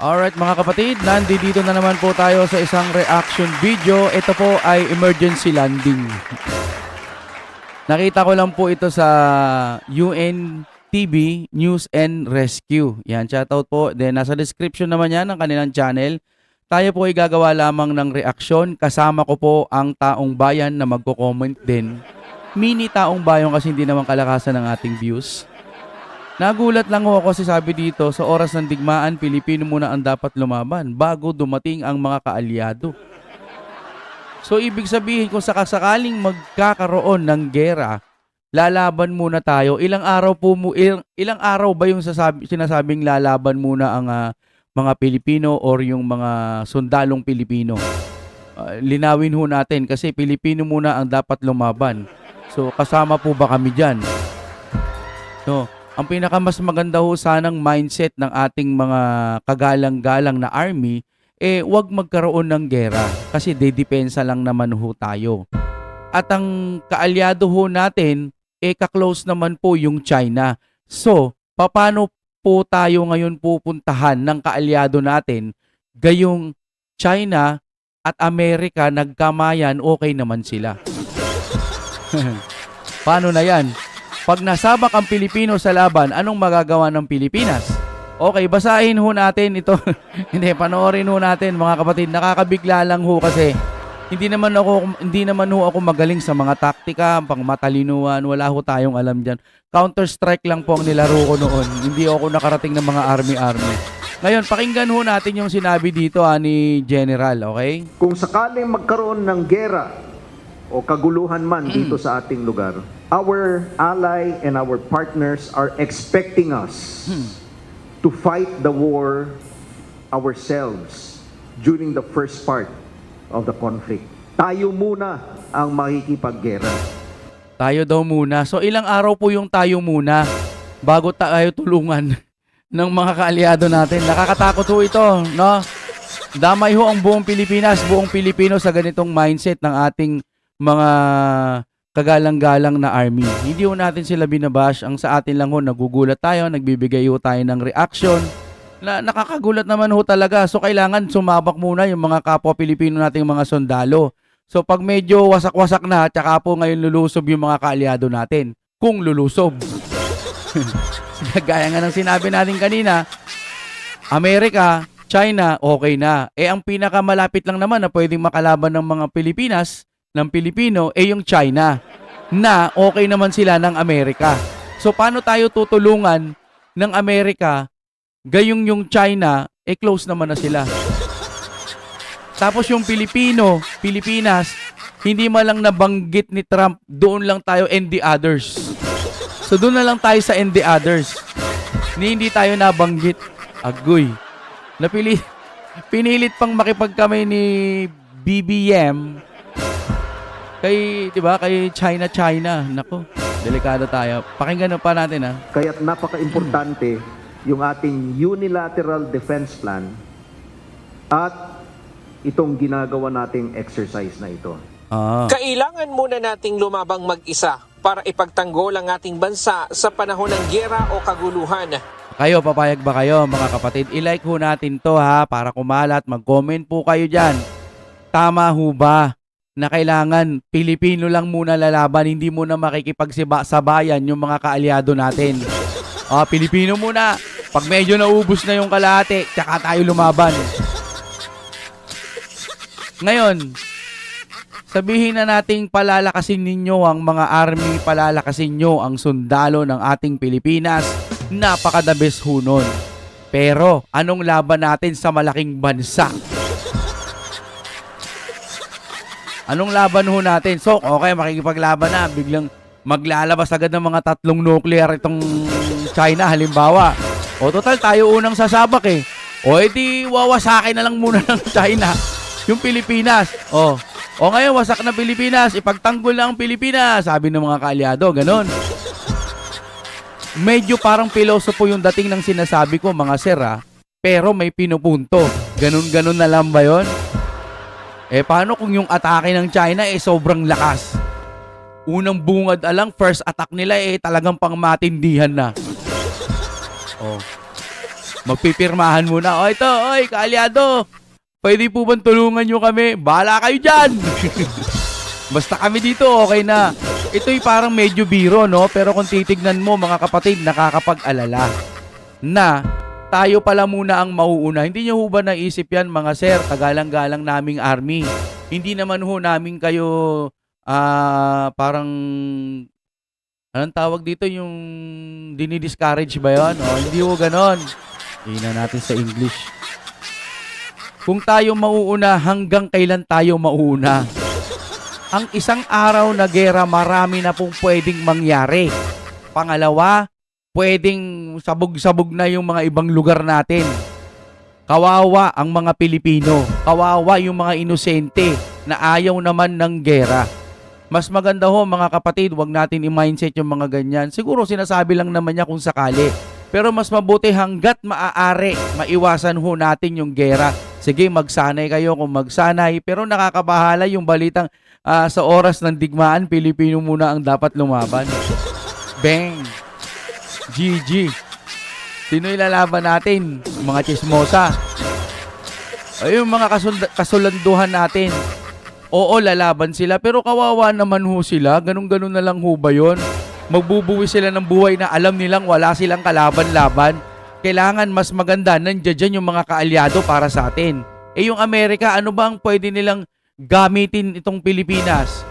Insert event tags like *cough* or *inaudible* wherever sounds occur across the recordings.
Alright mga kapatid, nandito na naman po tayo sa isang reaction video. Ito po ay emergency landing. Nakita ko lang po ito sa UN TV News and Rescue. Yan, shoutout po. Then nasa description naman yan ng kanilang channel. Tayo po ay gagawa lamang ng reaksyon. Kasama ko po ang taong bayan na magko-comment din. Mini taong bayan kasi hindi naman kalakasan ng ating views. Nagulat lang ho ako kasi sabi dito, sa oras ng digmaan, Pilipino muna ang dapat lumaban bago dumating ang mga kaalyado. So ibig sabihin kung sakasakaling magkakaroon ng gera, lalaban muna tayo. Ilang araw po mo ilang, ilang araw ba yung sasabi, sinasabing lalaban muna ang ah, mga Pilipino or yung mga sundalong Pilipino? Ah, linawin ho natin kasi Pilipino muna ang dapat lumaban. So kasama po ba kami diyan? No. Ang pinakamas maganda ho sanang mindset ng ating mga kagalang-galang na army eh wag magkaroon ng gera kasi dedepensa lang naman ho tayo. At ang kaalyado ho natin eh kaklose naman po yung China. So, paano po tayo ngayon pupuntahan ng kaalyado natin gayong China at Amerika nagkamayan okay naman sila. *laughs* Paano na yan? Pag nasabak ang Pilipino sa laban, anong magagawa ng Pilipinas? Okay, basahin ho natin ito. *laughs* hindi, panoorin ho natin mga kapatid. Nakakabigla lang ho kasi hindi naman ako hindi naman ho ako magaling sa mga taktika, pang matalinuhan, wala ho tayong alam diyan. Counter Strike lang po ang nilaro ko noon. Hindi ako nakarating ng mga army-army. Ngayon, pakinggan ho natin yung sinabi dito ah, ni General, okay? Kung sakaling magkaroon ng gera o kaguluhan man dito sa ating lugar, our ally and our partners are expecting us to fight the war ourselves during the first part of the conflict. Tayo muna ang makikipaggera. Tayo daw muna. So ilang araw po yung tayo muna bago tayo tulungan *laughs* ng mga kaalyado natin. Nakakatakot ho ito, no? Damay ho ang buong Pilipinas, buong Pilipino sa ganitong mindset ng ating mga kagalang-galang na army. Hindi ho natin sila binabash. Ang sa atin lang ho, nagugulat tayo, nagbibigay ho tayo ng reaction. Na, nakakagulat naman ho talaga. So kailangan sumabak muna yung mga kapwa Pilipino nating mga sundalo. So pag medyo wasak-wasak na, tsaka po ngayon lulusob yung mga kaalyado natin. Kung lulusob. *laughs* Gaya nga ng sinabi natin kanina, Amerika, China, okay na. Eh ang pinakamalapit lang naman na pwedeng makalaban ng mga Pilipinas, ng Pilipino, eh yung China. Na okay naman sila ng Amerika. So paano tayo tutulungan ng Amerika gayong yung China, eh close naman na sila. Tapos yung Pilipino, Pilipinas, hindi man lang nabanggit ni Trump, doon lang tayo and the others. So doon na lang tayo sa and the others. Ni hindi tayo nabanggit. Agoy. Napili *laughs* pinilit pang makipag kami ni BBM kay, 'di ba, kay China China. Nako, delikado tayo. Pakinggan na pa natin ha. Kaya't napaka-importante yung ating unilateral defense plan at itong ginagawa nating exercise na ito. Ah. Kailangan muna nating lumabang mag-isa para ipagtanggol ang ating bansa sa panahon ng gyera o kaguluhan. Kayo, papayag ba kayo mga kapatid? I-like ho natin to ha para kumalat. Mag-comment po kayo dyan. Tama ho ba na kailangan Pilipino lang muna lalaban, hindi muna makikipagsabayan yung mga kaalyado natin. *laughs* Ah, Pilipino muna. Pag medyo naubos na yung kalahati, tsaka tayo lumaban. Ngayon, sabihin na nating palalakasin ninyo ang mga army, palalakasin nyo ang sundalo ng ating Pilipinas. Napakadabes ho nun. Pero, anong laban natin sa malaking bansa? Anong laban ho natin? So, okay, makikipaglaban na. Biglang maglalabas agad ng mga tatlong nuclear itong China, halimbawa. O total, tayo unang sasabak eh. O edi, wawasakin na lang muna *laughs* ng China yung Pilipinas. O, o ngayon, wasak na Pilipinas. Ipagtanggol na ang Pilipinas. Sabi ng mga kaalyado, ganon. Medyo parang pilosopo yung dating ng sinasabi ko, mga sir ah. Pero may pinupunto. Ganon-ganon na lang ba yun? Eh paano kung yung atake ng China eh sobrang lakas? Unang bungad alang, first attack nila eh talagang pangmatindihan na. Oh. Magpipirmahan muna. O ito, oy, kaalyado. Pwede po bang tulungan nyo kami? Bahala kayo dyan. *laughs* Basta kami dito, okay na. Ito'y parang medyo biro, no? Pero kung titignan mo, mga kapatid, nakakapag-alala na tayo pala muna ang mauuna. Hindi nyo ho ba naisip yan, mga sir, tagalang-galang naming army? Hindi naman ho namin kayo ah parang anong tawag dito yung dinidiscourage ba yun? O, hindi ho ganon. Tingnan natin sa English. Kung tayo mauuna, hanggang kailan tayo mauuna? Ang isang araw na gera, marami na pong pwedeng mangyari. Pangalawa, pwedeng sabog-sabog na yung mga ibang lugar natin. Kawawa ang mga Pilipino. Kawawa yung mga inosente na ayaw naman ng gera. Mas maganda ho mga kapatid, wag natin i-mindset yung mga ganyan. Siguro sinasabi lang naman niya kung sakali. Pero mas mabuti hanggat maaari, maiwasan ho natin yung gera. Sige, magsanay kayo kung magsanay. Pero nakakabahala yung balitang ah, sa oras ng digmaan, Pilipino muna ang dapat lumaban. Bang! GG! Sino ilalaban natin? Mga chismosa. Ayun, mga kasund- kasulanduhan natin. Oo, lalaban sila. Pero kawawa naman ho sila. Ganun-ganun na lang ho ba yun? Magbubuwi sila ng buhay na alam nilang wala silang kalaban-laban. Kailangan mas maganda nandiyan dyan yung mga kaalyado para sa atin. Eh yung Amerika, ano ba ang pwede nilang gamitin itong Pilipinas?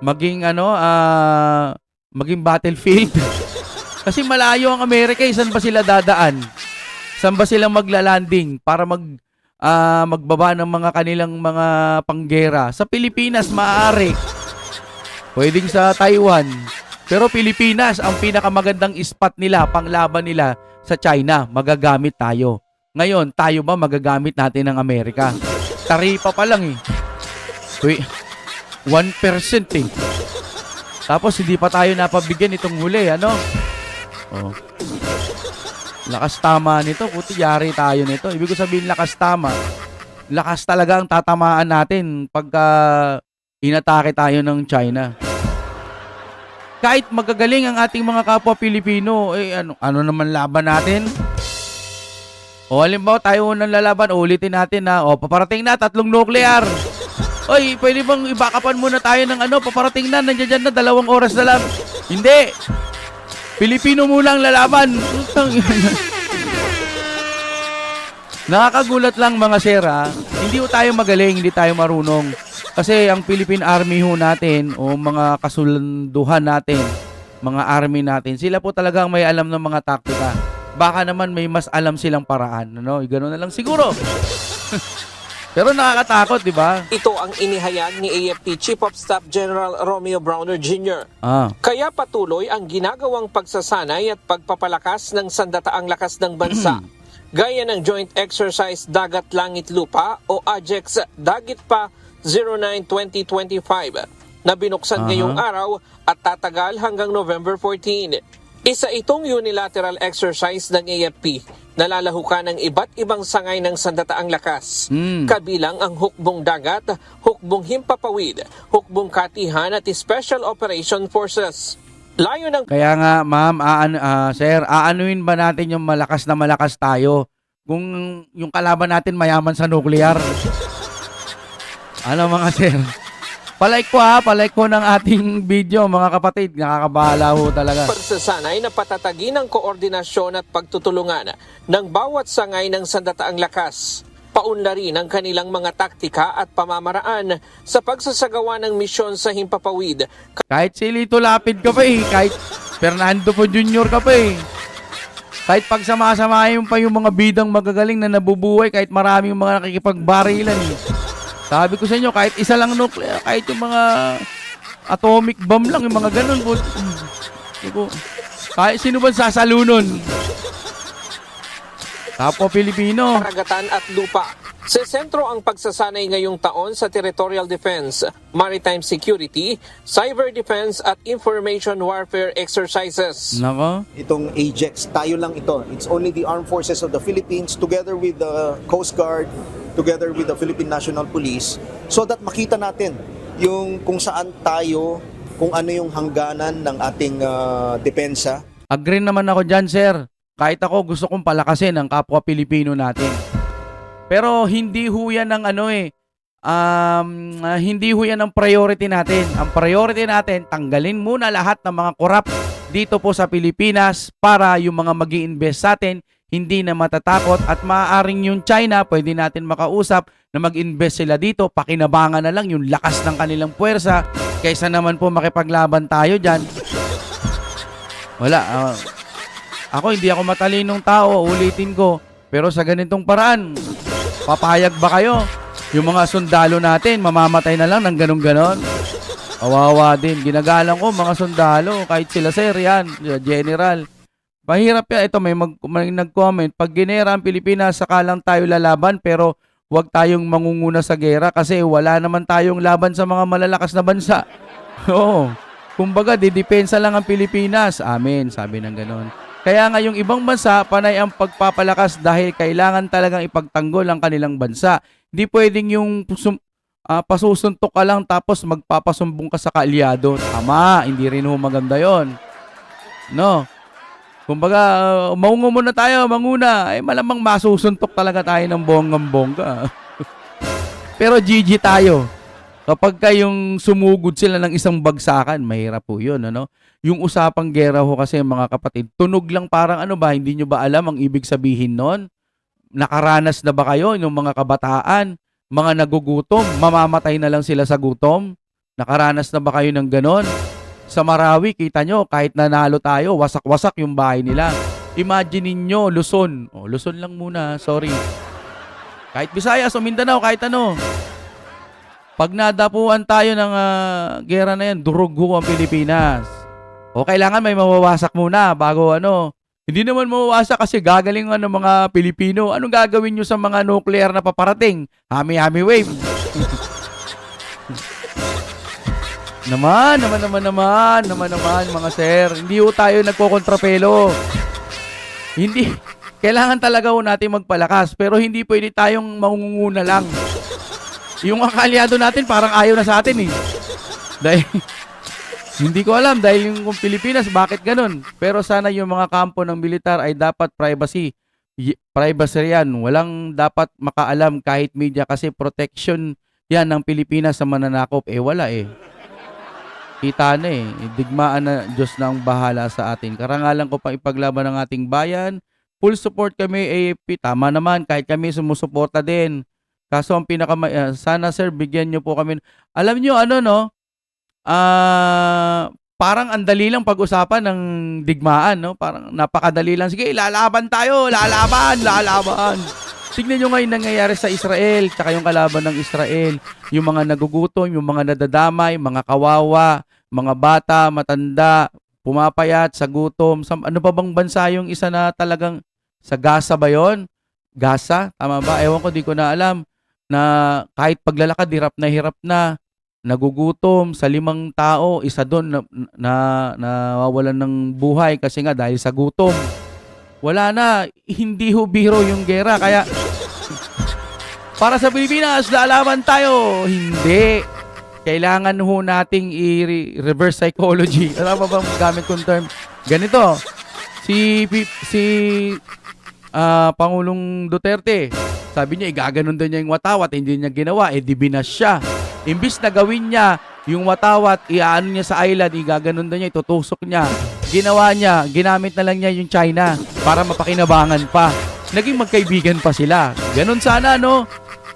Maging ano, ah, maging battlefield. *laughs* Kasi malayo ang Amerika, eh. saan ba sila dadaan? Saan ba sila maglalanding para mag ah, magbaba ng mga kanilang mga panggera? Sa Pilipinas, maaari. Pwedeng sa Taiwan. Pero Pilipinas, ang pinakamagandang spot nila, panglaban nila sa China, magagamit tayo. Ngayon, tayo ba magagamit natin ng Amerika? Taripa pa lang eh. Uy, 1% eh. Tapos hindi pa tayo napabigyan itong huli, ano? Oh. Lakas tama nito, puti yari tayo nito. Ibig ko sabihin lakas tama. Lakas talaga ang tatamaan natin pagka inatake tayo ng China. Kahit magagaling ang ating mga kapwa Pilipino, eh ano, ano naman laban natin? O halimbawa tayo unang lalaban, ulitin natin na, o paparating na, tatlong nuclear. Oy, pwede bang ibakapan muna tayo ng ano, paparating na, nandiyan na, dalawang oras na lang. Hindi. Pilipino muna ang lalaban. Nakakagulat lang mga sera, hindi ho tayo magaling, hindi tayo marunong. Kasi ang Philippine Army ho natin o mga kasunduhan natin, mga army natin, sila po talaga ang may alam ng mga taktika. Baka naman may mas alam silang paraan, ano? Ganoon na lang siguro. *laughs* Pero nakakatakot, di ba? Ito ang inihayag ni AFP Chief of Staff General Romeo Browner Jr. Ah, Kaya patuloy ang ginagawang pagsasanay at pagpapalakas ng sandataang lakas ng bansa. Gaya ng Joint Exercise Dagat Langit Lupa o AJEX Dagit Pa 09-2025 na binuksan Aha. ngayong araw at tatagal hanggang November 14. Isa itong unilateral exercise ng AFP na lalahukan ng iba't ibang sangay ng sandataang lakas. Mm. Kabilang ang hukbong dagat, hukbong himpapawid, hukbong katihan at Special Operation Forces. Layo ng kaya nga ma'am, aan, ah, sir, aanuin ba natin yung malakas na malakas tayo kung yung kalaban natin mayaman sa nuclear? *laughs* Ano mga sir? Palike ko ha, palike ko ng ating *laughs* video mga kapatid. Nakakabahala ho talaga. pagsasanay na patatagin ang koordinasyon at pagtutulungan ng bawat sangay ng sandataang lakas. Paunlarin ang kanilang mga taktika at pamamaraan sa pagsasagawa ng misyon sa Himpapawid Kahit si Lito Lapid ka pa eh. Kahit Fernando po Jr. ka pa eh. Kahit pagsamasamahin pa yung mga bidang magagaling na nabubuhay, kahit maraming mga nakikipagbarilan eh. Sabi ko sa inyo, kahit isa lang nuclear, kahit yung mga atomic bomb lang, yung mga ganun po. Diba? Kahit sino ba sasalunon? Tapo Pilipino. karagatan at lupa. Sa sentro ang pagsasanay ngayong taon sa territorial defense, maritime security, cyber defense at information warfare exercises. Nako. itong AJEX. Tayo lang ito. It's only the Armed Forces of the Philippines together with the Coast Guard, together with the Philippine National Police so that makita natin yung kung saan tayo, kung ano yung hangganan ng ating ah, depensa. Agree naman ako dyan, sir. kahit ako gusto kong palakasin ang kapwa Pilipino natin. Pero hindi ho yan ng ano eh, um, ah, hindi ho yan ang priority natin. Ang priority natin, tanggalin muna lahat ng mga korap dito po sa Pilipinas para yung mga mag invest sa atin, hindi na matatakot at maaaring yung China, pwede natin makausap na mag-invest sila dito, pakinabangan na lang yung lakas ng kanilang puwersa kaysa naman po makipaglaban tayo dyan. Wala. ah, ako, hindi ako matalinong tao, ulitin ko. Pero sa ganitong paraan, papayag ba kayo? Yung mga sundalo natin, mamamatay na lang ng ganun-ganon. Kawawa din. Ginagalang ko mga sundalo, kahit sila sir yan, general. Mahirap yan. Ito, may, mag, may nag-comment. Pag ginera ang Pilipinas, saka lang tayo lalaban, pero huwag tayong mangunguna sa gera kasi wala naman tayong laban sa mga malalakas na bansa. *laughs* Oo. Kumbaga, didepensa lang ang Pilipinas. Amen, sabi ng ganon. Kaya nga yung ibang bansa, panay ang pagpapalakas dahil kailangan talagang ipagtanggol ang kanilang bansa. Hindi pwedeng yung ah, pasusuntok ka lang tapos magpapasumbong ka sa kaalyado. Tama, hindi rin ho maganda yon. No? Kumbaga, uh, maungo muna tayo, manguna. Eh, malamang masusuntok talaga tayo ng bonggang-bongga. *laughs* Pero GG tayo. Kapag kayong sumugod sila ng isang bagsakan, mahirap po yun, ano? Yung usapang gera ho kasi, mga kapatid, tunog lang parang ano ba, hindi nyo ba alam ang ibig sabihin nun? Nakaranas na ba kayo yung mga kabataan, mga nagugutom, mamamatay na lang sila sa gutom? Nakaranas na ba kayo ng ganon? Sa Marawi, kita nyo, kahit nanalo tayo, wasak-wasak yung bahay nila. Imagine ninyo, Luzon. Oh, Luzon lang muna, sorry. Kahit Visayas o Mindanao, kahit ano. Pag nadapuan tayo ng ah, gera na yan, durog ho ang Pilipinas. O kailangan may mawawasak muna bago ano. Hindi naman mawawasak kasi gagaling ng mga Pilipino. Anong gagawin nyo sa mga nuclear na paparating? Hami-hami wave. Naman, naman, naman, naman, naman, naman, mga sir. Hindi ho tayo nagkokontrapelo. Hindi. *laughs* Kailangan talaga ho natin magpalakas. Pero hindi pwede tayong mangunguna lang. Yung mga kaalyado natin parang ayaw na sa atin eh. Dahil, *laughs* hindi ko alam dahil yung Pilipinas, bakit ganun? Pero sana yung mga kampo ng militar ay dapat privacy. Privacy yan. Walang dapat makaalam kahit media kasi protection yan ng Pilipinas sa mananakop. Eh wala eh. Kita na eh. Digmaan na Diyos na ang bahala sa atin. Karangalan ko pang ipaglaban ng ating bayan. Full support kami AFP. Tama naman kahit kami sumusuporta din. Kaso ang pinaka ah, sana sir bigyan niyo po kami. Alam niyo ano no? Ah, parang ang dali lang pag-usapan ng digmaan, no? Parang napakadali lang. Sige, lalaban tayo, lalaban, lalaban. Tignan nyo ngayon nangyayari sa Israel, tsaka yung kalaban ng Israel, yung mga nagugutom, yung mga nadadamay, mga kawawa, mga bata, matanda, pumapayat sa gutom. Sa, ano pa bang bansa yung isa na talagang sa Gaza ba yon? Gaza? Tama ba? Ewan ko, di ko na alam na kahit paglalakad, hirap na hirap na, nagugutom sa limang tao, isa doon na, na nawawalan ng buhay kasi nga dahil sa gutom. Wala na, hindi ho biro yung gera, kaya para sa Pilipinas, lalaban tayo. Hindi. Kailangan ho nating i-reverse psychology. *laughs* Ano ba bang gamit kong term? Ganito, si si ah, Pangulong Duterte, sabi niya, igaganon daw niya yung watawat, hindi niya ginawa, eh di binas siya. Imbis na gawin niya yung watawat, iaano niya sa island, igaganon daw niya, itutusok niya. Ginawa niya, ginamit na lang niya yung China para mapakinabangan pa. Naging magkaibigan pa sila. Ganon sana, no?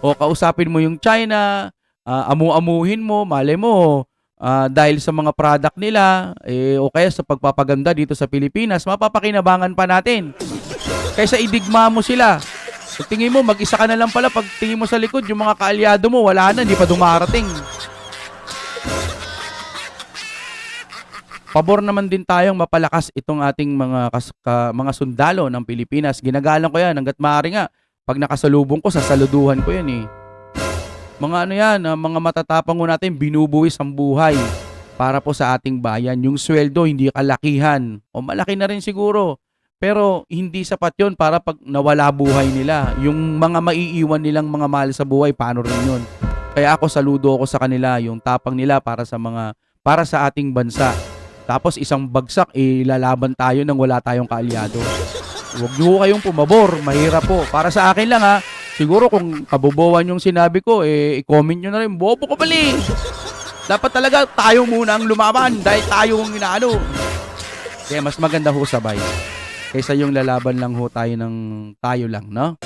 O kausapin mo yung China, ah, amu-amuhin mo, mali mo, ah, dahil sa mga product nila, eh, o kaya sa pagpapaganda dito sa Pilipinas, mapapakinabangan pa natin. Kaysa idigma mo sila. Pag tingin mo, mag-isa ka na lang pala. Pag tingin mo sa likod, yung mga kaalyado mo, wala na, hindi pa dumarating. Pabor naman din tayong mapalakas itong ating mga kas- ka- mga sundalo ng Pilipinas. Ginagalang ko yan hanggat maaari nga. Pag nakasalubong ko, sasaluduhan ko yan eh. Mga ano yan, ah, mga matatapang ko natin, binubuwis ang buhay para po sa ating bayan. Yung sweldo, hindi kalakihan. O malaki na rin siguro. Pero hindi sapat yon para pag nawala buhay nila. Yung mga maiiwan nilang mga mahal sa buhay, paano rin yun? Kaya ako saludo ako sa kanila, yung tapang nila para sa mga para sa ating bansa. Tapos isang bagsak, eh, lalaban tayo nang wala tayong kaalyado. Huwag niyo kayong pumabor. Mahirap po. Para sa akin lang ha. Siguro kung kabobohan yung sinabi ko, eh, i-comment nyo na rin. Bobo ko pali. Dapat talaga tayo muna ang lumaban dahil tayo ang inaano. Kaya mas maganda ho sabay. Kaysa yung lalaban lang ho tayo ng tayo lang, no?